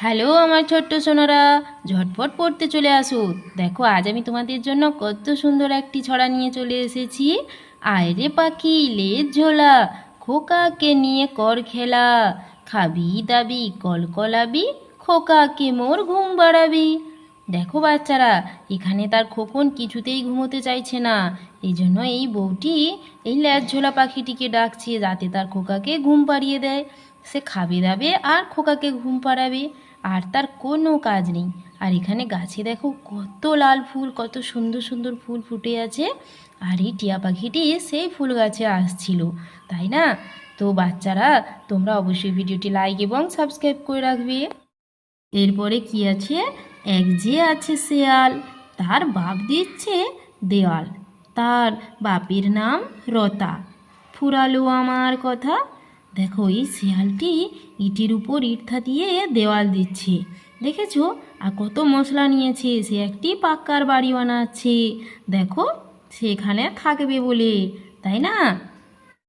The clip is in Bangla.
হ্যালো আমার ছোট্ট সোনারা, ঝটপট পড়তে চলে আসো। দেখো, আজ আমি তোমাদের জন্য কত সুন্দর একটি ছড়া নিয়ে চলে এসেছি। আয়রে পাখি, লেজ ঝোলা, খোকাকে নিয়ে কর খেলা। খাবি দাবি, কলকলাবি, খোকাকে মোর ঘুম বাড়াবি। দেখো বাচ্চারা, এখানে তার খোকন কিছুতেই ঘুমোতে চাইছে না। এই জন্য এই বউটি এই ল্যাজ ঝোলা পাখিটিকে ডাকছে যাতে তার খোকাকে ঘুম পাড়িয়ে দেয়। সে খাবে দাবে আর খোকাকে ঘুম পাড়াবে, আর তার কোনো কাজ নেই। আর এখানে গাছে দেখো কত লাল ফুল, কত সুন্দর সুন্দর ফুল ফুটে আছে। আর এই টিয়া পাখিটি সেই ফুল গাছে আসছিল, তাই না? তো বাচ্চারা, তোমরা অবশ্যই ভিডিওটি লাইক এবং সাবস্ক্রাইব করে রাখবে। এরপরে কি আছে? এক যে আছে শেয়াল, তার বাপ দিচ্ছে দেওয়াল। তার বাপের নাম রতা। ফুরালো আমার কথা। দেখো, এই শেয়ালটি ইটের উপর ইটথা দিয়ে দেওয়াল দিচ্ছে। দেখেছ? আর কত মশলা নিয়েছে। সে একটি পাক্কার বাড়ি বানাচ্ছে। দেখো, সেখানে থাকবে বলে। তাই না?